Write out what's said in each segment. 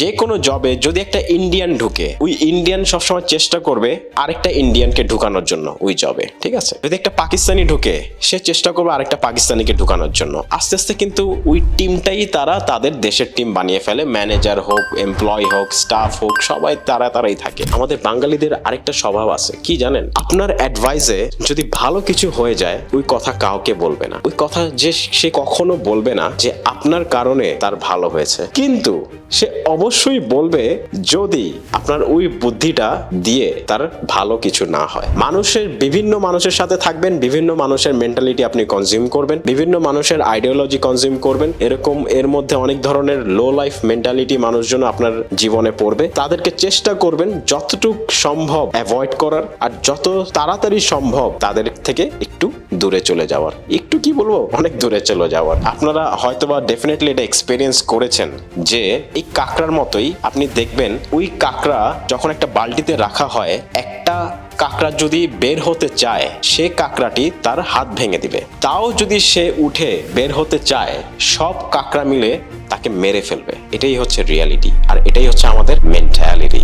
যে কোনো জবে যদি একটা ইন্ডিয়ান ঢুকে, ওই ইন্ডিয়ান সবসময় চেষ্টা করবে আরেকটা ইন্ডিয়ানকে ঢুকানোর জন্য ওই জবে ঠিক আছে? যদি একটা পাকিস্তানি ঢুকে, সে চেষ্টা করবে আরেকটা পাকিস্তানিকে ঢুকানোর জন্য। আস্তে আস্তে কিন্তু ওই টিমটাই তারা তাদের দেশের টিম বানিয়ে ফেলে ম্যানেজার হোক এমপ্লয় হোক স্টাফ হোক, সবাই তারা তারাই থাকে। আমাদের বাঙালিদের আরেকটা স্বভাব আছে, কি জানেন? আপনার অ্যাডভাইসে যদি ভালো কিছু হয়ে যায়, ওই কথা কাউকে বলবে না। ওই কথা যে সে কখনো বলবে না যে আপনার কারণে তার ভালো হয়েছে। কিন্তু সে অবশ্যই বলবে যদি আপনার ওই বুদ্ধিটা দিয়ে তার ভালো কিছু না হয়। মানুষের বিভিন্ন মানুষের সাথে থাকবেন, বিভিন্ন মানুষের মেন্টালিটি আপনি কনজিউম করবেন, বিভিন্ন মানুষের আইডিওলজি কনজিউম করবেন। এরকম এর মধ্যে অনেক ধরনের লো লাইফ মেন্টালিটি মানুষজন আপনার জীবনে পড়বে। তাদেরকে চেষ্টা করবেন যতটুক সম্ভব অ্যাভয়েড করার, আর যত তাড়াতাড়ি সম্ভব তাদের থেকে একটু দূরে চলে যাওয়ার। একটু কি বলব? অনেক দূরে চলে যাওয়ার। আপনারা হয়তোবা ডেফিনেটলি এটা এক্সপিরিয়েন্স করেছেন যে এই কাঁকড়ার মতোই আপনি দেখবেন, ওই কাঁকড়া যখন একটা বালতিতে রাখা হয়, একটা কাঁকড়া যদি বের হতে চায়, সে কাঁকড়াটি তার হাত ভেঙে দিবে। তাও যদি সে উঠে বের হতে চায়, সব কাঁকড়া মিলে তাকে মেরে ফেলবে। এটাই হচ্ছে রিয়ালিটি আর এটাই হচ্ছে আমাদের মেন্টালিটি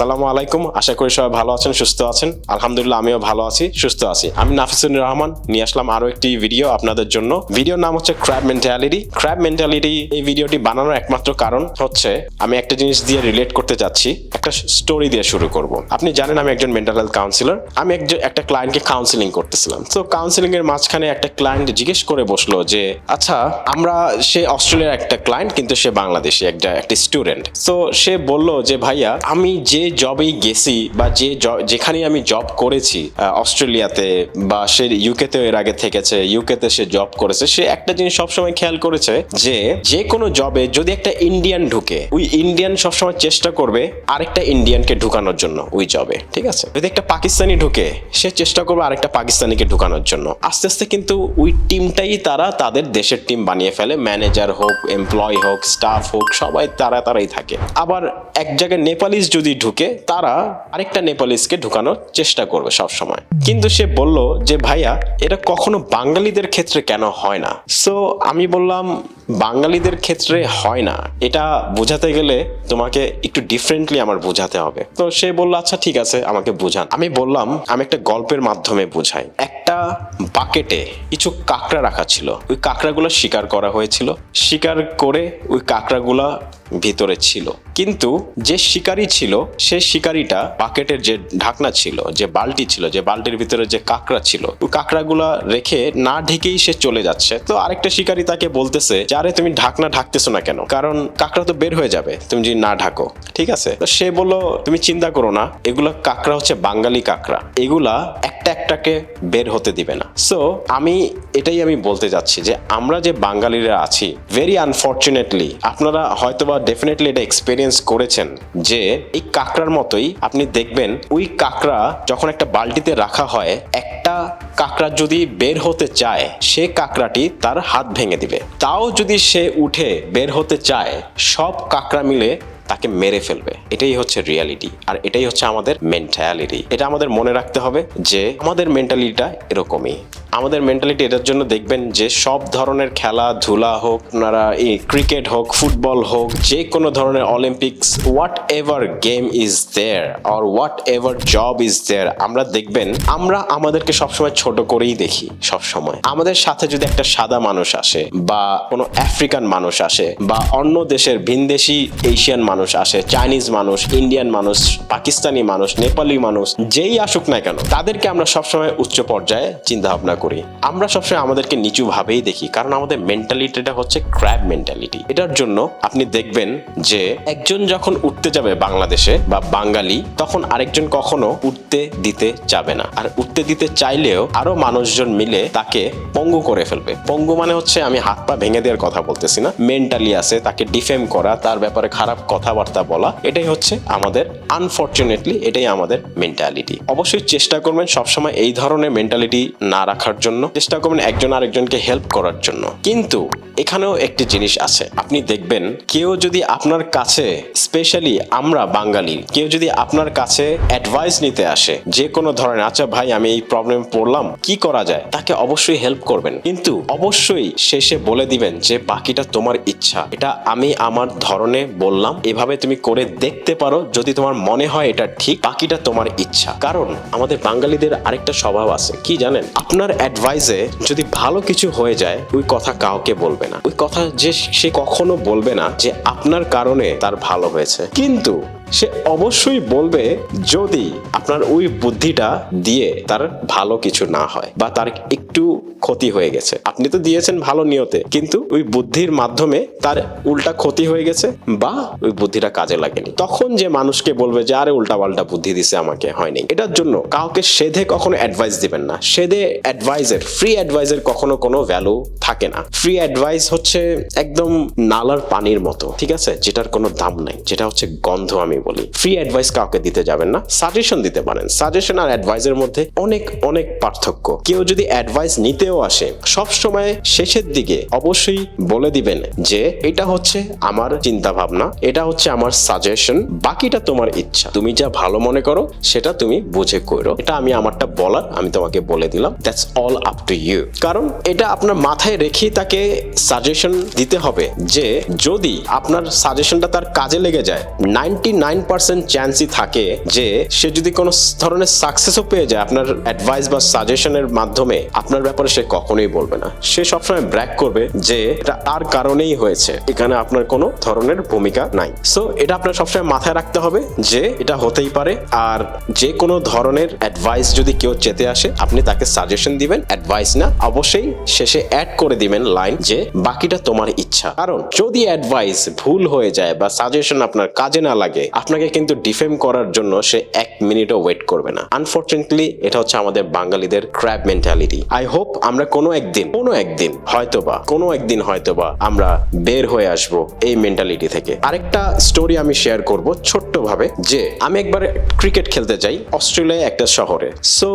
সালামু আলাইকুম। আশা করি সবাই ভালো আছেন, সুস্থ আছেন। আলহামদুলিল্লাহ, আমিও ভালো আছি, সুস্থ আছি। আমি নাফিসুর রহমান, নিয়ে আসলাম আরও একটি ভিডিও আপনাদের জন্য। ভিডিওর নাম হচ্ছে ক্র্যাব মেন্টালিটি ক্র্যাব মেন্টালিটি এই ভিডিওটি বানানোর একমাত্র কারণ হচ্ছে, আমি একটা জিনিস দিয়ে রিলেট করতে যাচ্ছি, একটা স্টোরি দিয়ে শুরু করব। আপনি জানেন আমি একজন মেন্টাল হেলথ কাউন্সিলর আমি একজন একটা ক্লায়েন্টকে কাউন্সিলিং করতেছিলাম। তো কাউন্সিলিং এর মাঝখানে একটা ক্লায়েন্ট জিজ্ঞেস করে বসল যে আচ্ছা আমরা, সে অস্ট্রেলিয়ার একটা ক্লায়েন্ট কিন্তু সে বাংলাদেশি, একটা একটা স্টুডেন্ট তো সে বলল যে, ভাইয়া, আমি যে জবেই গেছি বা যে যেখানেই আমি জব করেছি অস্ট্রেলিয়াতে বা সে ইউকেতেও এর আগে থেকেছে ইউকেতে সে জব করেছে, সে একটা জিনিস সবসময় খেয়াল করেছে যে যে কোনো জবে যদি একটা ইন্ডিয়ান ঢুকে, ওই ইন্ডিয়ান সবসময় চেষ্টা করবে আরেকটা ইন্ডিয়ানকে ঢুকানোর জন্য ওই জবে ঠিক আছে? যদি একটা পাকিস্তানি ঢুকে, সে চেষ্টা করবে আরেকটা পাকিস্তানিকে ঢুকানোর জন্য। আস্তে আস্তে কিন্তু ওই টিমটাই তারা তাদের দেশের টিম বানিয়ে ফেলে ম্যানেজার হোক এমপ্লয় হোক স্টাফ হোক, সবাই তারা তারাই থাকে। আবার এক জায়গায় নেপালিস যদি ঢুকে তারা আরেকটা নেপালিসকে ঢুকানোর চেষ্টা করবে সব সময় কিন্তু সে বলল যে, ভাইয়া, এটা কখনো বাঙালিদের ক্ষেত্রে কেন হয় না? সো আমি বললাম, বাঙালিদের ক্ষেত্রে হয় না। এটা বোঝাতে গেলে তোমাকে একটু ডিফারেন্টলি আমার বোঝাতে হবে। তো সে বলল আচ্ছা ঠিক আছে, আমাকে বোঝান। আমি বললাম, আমি একটা গল্পের মাধ্যমে বোঝাই। একটা বাকেটে কিছু কাঁকড়া রাখা ছিল। ওই কাঁকড়াগুলো শিকার করা হয়েছিল। শিকার করে ওই কাঁকড়াগুলা ভিতরে ছিল। কিন্তু যে শিকারি ছিল সে শিকারিটা বাকেটের যে ঢাকনা ছিল, যে বালতি ছিল, যে বালতির ভিতরে যে কাঁকড়া ছিল কাঁকড়াগুলা রেখে না ঢেকেই সে চলে যাচ্ছে। তো আরেকটা শিকারি তাকে বলতেছে যে, আরে, তুমি ঢাকনা ঢাকতেছো না কেন? কারণ কাঁকড়া তো বের হয়ে যাবে, তুমি যদি না ঢাকো। ঠিক আছে? তো সে বলল, তুমি চিন্তা করো না, এগুলা কাঁকড়া হচ্ছে বাঙালি কাঁকড়া। এগুলা একটা একটাকে বের হতে দিবে না। সো আমি এটাই আমি বলতে যাচ্ছি যে আমরা যে বাঙালিরা আছি ভেরি আনফর্চুনেটলি আপনারা হয়তোবা ডেফিনেটলি এটা এক্সপিরিয়েন্স করেছেন যে এই কাঁকড়ার মতোই আপনি দেখবেন, ওই কাঁকড়া যখন একটা বালতিতে রাখা হয়, একটা কাঁকড়া যদি বের হতে চায়, সে কাঁকড়াটি তার হাত ভেঙে দিবে। তাও যদি সে উঠে বের হতে চায়, সব কাঁকড়া মিলে তাকে মেরে ফেলবে। এটাই হচ্ছে রিয়ালিটি আর এটাই হচ্ছে আমাদের মেন্টালিটি এটা আমাদের মনে রাখতে হবে যে আমাদের মেন্টালিটিটা এরকমই। আমাদের মেন্টালিটি এটার জন্য দেখবেন যে সব ধরনের খেলাধুলা হোক আপনারা এই ক্রিকেট হোক ফুটবল হোক, যে কোনো ধরনের Olympics whatever game is there R whatever job is there আমরা দেখবেন আমরা আমাদেরকে সবসময় ছোট করেই দেখি সব সময় আমাদের সাথে যদি একটা সাদা মানুষ আসে বা কোনো আফ্রিকান মানুষ আসে বা অন্য দেশের ভিনদেশি এশিয়ান মানুষ আসে চাইনিজ মানুষ ইন্ডিয়ান মানুষ পাকিস্তানি মানুষ নেপালি মানুষ, যেই আসুক না কেন, তাদেরকে আমরা সবসময় উচ্চ পর্যায়ে চিন্তা ভাবনা করি। আমরা সবসময় আমাদেরকে নিচু ভাবেই দেখি, কারণ আমাদের মেন্টালিটিটা হচ্ছে ক্র্যাব মেন্টালিটি এটার জন্য আপনি দেখবেন যে, একজন যখন উঠতে যাবে বাংলাদেশে বা বাঙালি, তখন আরেকজন কখনো উঠতে দিতে যাবে না। আর উঠতে দিতে চাইলেও আরও মানুষজন মিলে তাকে পঙ্গু করে ফেলবে। পঙ্গু মানে হচ্ছে আমি হাত পা ভেঙে দেওয়ার কথা বলতেছি না মেন্টালি আছে, তাকে ডিফেম করা, তার ব্যাপারে খারাপ কথা কথাবার্তা বলা, এটাই হচ্ছে আমাদের আনফর্চুনেটলি এটাই আমাদের মেন্টালিটি অবশ্যই চেষ্টা করবেন সবসময় এই ধরনের মেন্টালিটি না রাখার জন্য, চেষ্টা করবেন একজন আরেকজনকে হেল্প করার জন্য। কিন্তু এখানেও একটি জিনিস আছে। আপনি দেখবেন, কেউ যদি আপনার কাছে স্পেশালি আমরা বাঙালি, কেউ যদি আপনার কাছে অ্যাডভাইস নিতে আসে, যে কোনো ধরনের আচ্ছা ভাই, আমি এই প্রবলেম পড়লাম, কি করা যায়? তাকে অবশ্যই হেল্প করবেন। কিন্তু অবশ্যই শেষে বলে দিবেন যে, বাকিটা তোমার ইচ্ছা। এটা আমি আমার ধরনে বললাম এভাবে তুমি করে দেখতে পারো, যদি তোমার মনে হয় এটা ঠিক, বাকিটা তোমার ইচ্ছা। কারণ আমাদের বাঙালিদের আরেকটা স্বভাব আছে, কি জানেন? আপনার অ্যাডভাইসে যদি ভালো কিছু হয়ে যায়, ওই কথা কাউকে বলবে না। ওই কথা যে সে কখনো বলবে না যে আপনার কারণে তার ভালো হয়েছে। কিন্তু সে অবশ্যই বলবে যদি আপনার ওই বুদ্ধিটা দিয়ে তার ভালো কিছু না হয় বা তার একটু ক্ষতি হয়ে গেছে। আপনি তো দিয়েছেন ভালো নিয়তে, কিন্তু ওই বুদ্ধির মাধ্যমে তার উল্টা ক্ষতি হয়ে গেছে বা ওই বুদ্ধিটা কাজে লাগেনি। তখন যে মানুষকে বলবে যে, আরে উল্টা পাল্টা বুদ্ধি দিছে, আমাকে হয়নি। এটার জন্য কাউকে সেধে কখনো অ্যাডভাইস দিবেন না। সেধে অ্যাডভাইসের ফ্রি অ্যাডভাইসের কখনো কোনো ভ্যালু থাকে না। ফ্রি অ্যাডভাইস হচ্ছে একদম নালার পানির মতো, ঠিক আছে? যেটার কোনো দাম নাই, যেটা হচ্ছে গন্ধ আমি বলি। ফ্রি অ্যাডভাইস কাউকে দিতে যাবেন না সাজেশন দিতে পারেন। সাজেশন আর অ্যাডভাইসের মধ্যে অনেক অনেক পার্থক্য। কেউ যদি অ্যাডভাইস নিতেও আসে, সব সময় শেষের দিকে অবশ্যই বলে দিবেন যে, এটা হচ্ছে আমার চিন্তা ভাবনা এটা হচ্ছে আমার সাজেশন বাকিটা তোমার ইচ্ছা। তুমি যা ভালো মনে করো, সেটা তুমি বুঝে করো। এটা আমি আমারটা বলার, আমি তোমাকে বলে দিলাম। That's all up to you কারণ এটা আপনার মাথায় রেখেই তাকে সাজেশন দিতে হবে যে, যদি আপনার সাজেশনটা তার কাজে লেগে যায় নাইনটি নাইন পার্সেন্ট চান্সই থাকে যে সে যদি কোনো ধরনের সাকসেসও পেয়ে যায় আপনার অ্যাডভাইস বা সাজেশনের মাধ্যমে, আপনার ব্যাপারে সে কখনোই বলবে না। সে সবসময় ব্র্যাক করবে যে এটা তার কারণেই হয়েছে, এখানে আপনার কোনো ধরনের ভূমিকা নাই। সো এটা আপনার সবসময় মাথায় রাখতে হবে যে এটা হতেই পারে, আর যে কোনো ধরনের অ্যাডভাইস যদি কেউ চেতে আসে, আপনি তাকে সাজেশন দিবেন অ্যাডভাইস না, অবশ্যই শেষে অ্যাড করে দিবেন লাইন যে বাকিটা তোমার ইচ্ছা। কারণ যদি অ্যাডভাইস ভুল হয়ে যায় বা সাজেশন আপনার কাজে না লাগে আপনাকে কিন্তু ডিফেম করার জন্য সে এক মিনিটও ওয়েট করবে না। আনফর্চুনেটলি এটা হচ্ছে আমাদের বাঙালিদের ক্র্যাব মেন্টালিটি আই হোপ আমরা কোনো একদিন কোনো একদিন হয়তোবা, কোনো একদিন হয়তোবা আমরা বের হয়ে আসব এই মেন্টালিটি থেকে। আরেকটা স্টোরি আমি শেয়ার করব ছোট্ট ভাবে যে আমি একবার ক্রিকেট খেলতে যাই অস্ট্রেলিয়ায় একটা শহরে। সো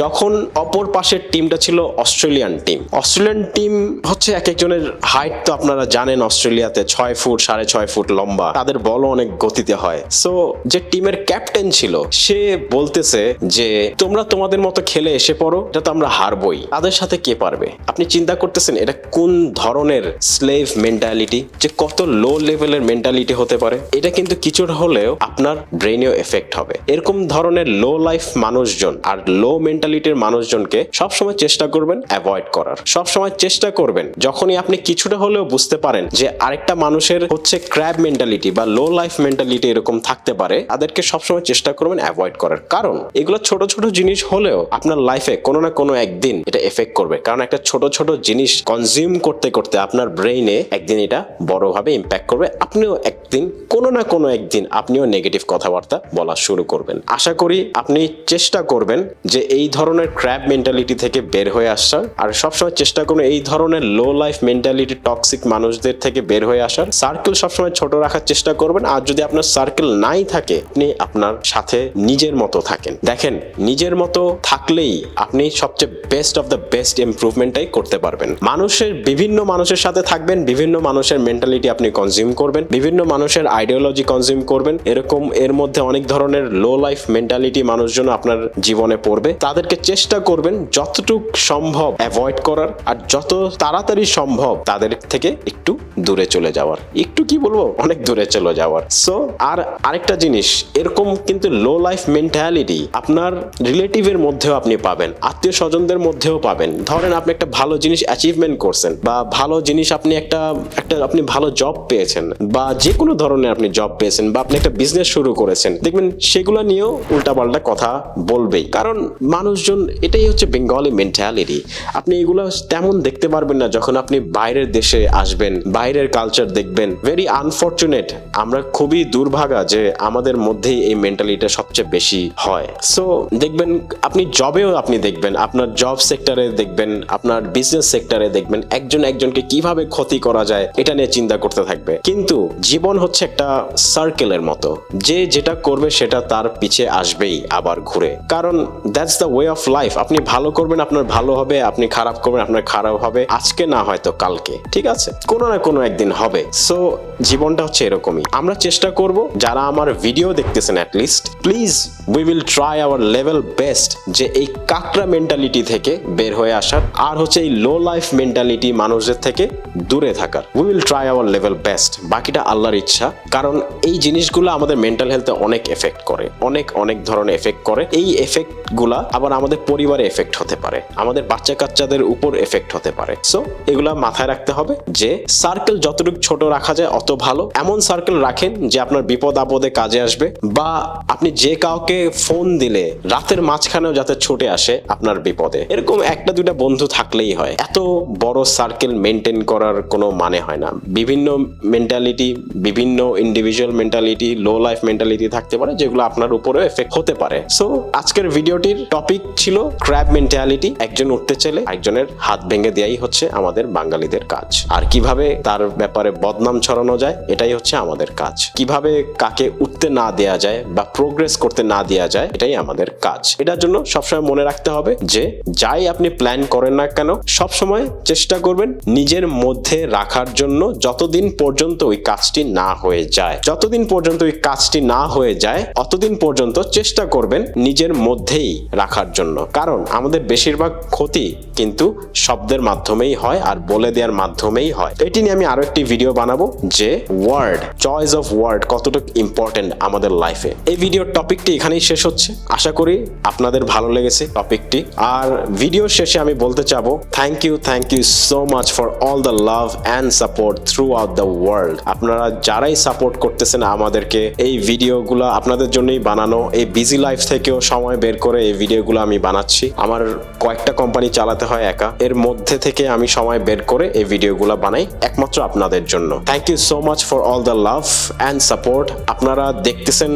যখন অপর পাশের টিমটা ছিল অস্ট্রেলিয়ান টিম অস্ট্রেলিয়ান টিম হচ্ছে এক একজনের হাইট তো আপনারা জানেন, অস্ট্রেলিয়াতে ছয় ফুট, সাড়ে ছয় ফুট লম্বা। তাদের বলও অনেক গতিতে হয়। সো যে টিমের ক্যাপ্টেন ছিল, সে বলতেছে যে, তোমরা তোমাদের মতো খেলে এসে পড়ো এটা তো আমরা হারবই। তাদের সাথে কে পারবে? আপনি চিন্তা করতেছেন এটা কোন ধরনের স্লেভ মেন্টালিটি যে কত লো লেভেলের মেন্টালিটি হতে পারে? এটা কিন্তু কিছুটা হলেও আপনার ব্রেনেও এফেক্ট হবে। এরকম ধরনের লো লাইফ মানুষজন আর লো মেন্টালিটির মানুষজনকে সবসময় চেষ্টা করবেন অ্যাভয়েড করার। সবসময় চেষ্টা করবেন, যখনই আপনি কিছুটা হলেও বুঝতে পারেন যে আরেকটা মানুষের হচ্ছে ক্র্যাব মেন্টালিটি বা লো লাইফ মেন্টালিটি এরকম থাকতে পারে, তাদেরকে সবসময় চেষ্টা করবেন অ্যাভয়েড করার। কারণ, এগুলো ছোট ছোট জিনিস হলেও আপনার লাইফে কোনো না কোনো একদিন এটা এফেক্ট করবে। কারণ একটা ছোট ছোট জিনিস কনজিউম করতে করতে আপনার ব্রেইনে একদিন এটা বড়ভাবে ইম্প্যাক্ট করবে। আপনিও একদিন, কোনো না কোনো একদিন আপনিও নেগেটিভ কথাবার্তা বলা শুরু করবেন। আশা করি আপনি চেষ্টা করবেন যে এই ধরনের ক্র্যাব মেন্টালিটি থেকে বের হয়ে আসার। আর সবসময় চেষ্টা করুন এই ধরনের লো লাইফ মেন্টালিটি টক্সিক মানুষদের থেকে বের হয়ে আসার। সার্কেল সবসময় ছোট রাখার চেষ্টা করবেন। আর যদি আপনার সার্কেল নাই থাকে, আপনি আপনার সাথে নিজের মতো থাকেন। দেখেন, নিজের মতো থাকলেই আপনি সবচেয়ে বেস্ট অফ দ্য বেস্ট ইমপ্রুভমেন্টটাই করতে পারবেন। মানুষের, বিভিন্ন মানুষের সাথে থাকবেন, বিভিন্ন মানুষের মেন্টালিটি আপনি কনজিউম করবেন, বিভিন্ন মানুষের আইডিওলজি কনজিউম করবেন। এরকম, এর মধ্যে অনেক ধরনের লো লাইফ মেন্টালিটি মানুষজন আপনার জীবনে পড়বে। তাদেরকে চেষ্টা করবেন যতটুক সম্ভব অ্যাভয়েড করার, আর যত তাড়াতাড়ি সম্ভব তাদের থেকে একটু দূরে চলে যাওয়ার। একটু কি বলব? অনেক দূরে চলে যাওয়ার। সো আর আরেকটা জিনিস, এরকম কিন্তু লো লাইফ মেন্টালিটি আপনার রিলেটিভের মধ্যেও আপনি পাবেন, আত্মীয় স্বজনদের মধ্যেও পাবেন। ধরেন আপনি একটা ভালো জিনিস অ্যাচিভমেন্ট করছেন, বা ভালো জিনিস আপনি একটা একটা আপনি ভালো জব পেয়েছেন, বা যে কোনো ধরনের আপনি জব পেয়েছেন, বা আপনি একটা বিজনেস শুরু করেছেন, দেখবেন সেগুলো নিয়েও উল্টাপাল্টা কথা বলবেই। কারণ মানুষজন, এটাই হচ্ছে বেঙ্গলি মেন্টালিটি আপনি এগুলো তেমন দেখতে পারবেন না যখন আপনি বাইরের দেশে আসবেন, বাইরের কালচার দেখবেন। ভেরি আনফর্চুনেট আমরা খুবই দুর্ভাগা। জায়গা যে আমাদের মধ্যেই এই মেন্টালিটিটা সবচেয়ে বেশি হয়। সো দেখবেন, আপনি জবেও আপনি দেখবেন, আপনার জব সেক্টরে দেখবেন, আপনার বিজনেস সেক্টরে দেখবেন, একজন একজনকে কীভাবে ক্ষতি করা যায়, এটা নিয়ে চিন্তা করতে থাকবে। কিন্তু জীবন হচ্ছে একটা সার্কেলের মতো। যে যেটা করবে, সেটা তার পিছে আসবেই আবার ঘুরে। কারণ that's the way of life আপনি ভালো করবেন, আপনার ভালো হবে, আপনি খারাপ করবেন, আপনার খারাপ হবে। আজকে না হয়তো কালকে। ঠিক আছে? কোনো না কোনো একদিন হবে। সো জীবনটা হচ্ছে এরকমই। আমরা চেষ্টা করব যারা আমার ভিডিও দেখতেছেন at least please we will try our level best যে এই কাকরা মেন্টালিটি থেকে বের হয়ে আসার আর হচ্ছে এই লো লাইফ মেন্টালিটি মানুষদের থেকে দূরে থাকার। We will try our level best বাকিটা আল্লাহর ইচ্ছা। কারণ এই জিনিসগুলো আমাদের মেন্টাল হেলথে অনেক এফেক্ট করে। অনেক অনেক ধরনের এফেক্ট করে। এই এফেক্টগুলা আবার আমাদের পরিবারে এফেক্ট হতে পারে। আমাদের বাচ্চা কাচ্চাদের উপর এফেক্ট হতে পারে। সো এগুলা মাথায় রাখতে হবে যে সার্কেল যতটুকু ছোট রাখা যায় অত ভালো। এমন সার্কেল রাখেন যে আপনার বিপদ আপদে কাজে আসবে বা আপনি যে কাউকে ফোন দিলে রাতের মাঝখানেও যাতে ছুটে আসে আপনার বিপদে। এরকম একটা দুইটা বন্ধু থাকলেই হয়। এত বড় সার্কেল মেনটেন করার কোনো মানে হয় না। বিভিন্ন মেন্টালিটি বিভিন্ন individual mentality low life mentality থাকতে পারে, যেগুলো আপনার উপরেও এফেক্ট হতে পারে। সো আজকের ভিডিওটির টপিক ছিল ক্র্যাব মেন্টালিটি একজন উঠতে চাইলে একজনের হাত ভেঙে দেওয়াই হচ্ছে আমাদের বাঙালিদের কাজ। আর কীভাবে তার ব্যাপারে বদনাম ছড়ানো যায়, এটাই হচ্ছে আমাদের কাজ। কীভাবে কাকে উঠতে না দেয়া যায় বা প্রোগ্রেস করতে না দেয়া যায়, এটাই আমাদের কাজ। এটার জন্য সবসময় মনে রাখতে হবে যে, যাই আপনি প্ল্যান করেন না কেন, সবসময় চেষ্টা করবেন নিজের মধ্যে রাখার জন্য যতদিন পর্যন্ত ওই কাজটি না হয়ে যায়। যতদিন পর্যন্ত ওই কাজটি না হয়ে যায়, অতদিন পর্যন্ত চেষ্টা করবেন নিজের মধ্যেই রাখার জন্য। কারণ আমাদের বেশিরভাগ ক্ষতি কিন্তু শব্দের মাধ্যমেই হয় আর বলে দেওয়ার মাধ্যমেই হয়। এটি নিয়ে আমি আরও একটি ভিডিও বানাবো যে ওয়ার্ড চয়েস অফ ওয়ার্ড কতটুকু ইম্পর্টেন্ট আমাদের লাইফে এই ভিডিওর টপিকটি এখানেই শেষ হচ্ছে। আশা করি আপনাদের ভালো লেগেছে টপিকটি আর ভিডিও শেষে আমি বলতে চাবো thank you thank you so much for all the love and support throughout the world আপনারা যারাই সাপোর্ট করতেছেন আমাদেরকে, এই ভিডিওগুলো আপনাদের জন্যই বানানো, এই বিজি লাইফ থেকেও সময় বের করে এই ভিডিওগুলো আমি বানাচ্ছি। আমার কয়েকটা কোম্পানি চালাতে হয় একা। এর মধ্যে থেকে আমি সময় বের করে এই ভিডিওগুলো বানাই, একমাত্র আপনাদের জন্য। Thank you so much for all the love and support আপনারা দেখতেছেন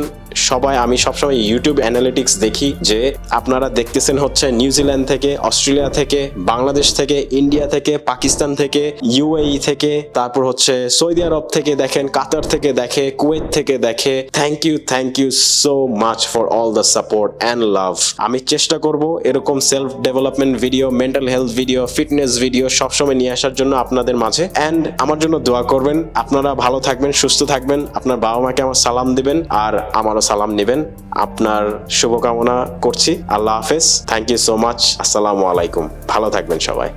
সবাই, আমি সবসময় ইউটিউব অ্যানালিটিক্স দেখি যে আপনারা দেখতেছেন হচ্ছে নিউজিল্যান্ড থেকে অস্ট্রেলিয়া থেকে বাংলাদেশ থেকে ইন্ডিয়া থেকে পাকিস্তান থেকে ইউএই থেকে, তারপর হচ্ছে সৌদি আরব থেকে দেখেন কাতার থেকে দেখে কুয়েত থেকে দেখে। Thank you thank you so much for all the support and love আমি চেষ্টা করব এরকম self development video mental health video fitness video সবসময় নিয়ে আসার জন্য আপনাদের মাঝে। অ্যান্ড আমার জন্য দোয়া করবেন। আপনারা ভালো থাকবেন, সুস্থ থাকবেন। আপনার বাবা মাকে আমার সালাম দিবেন। আর আমারও সালাম নেবেন। আপনার শুভকামনা করছি। আল্লাহ হাফেজ। থ্যাংক ইউ সো মাচ আসসালামু আলাইকুম। ভালো থাকবেন সবাই।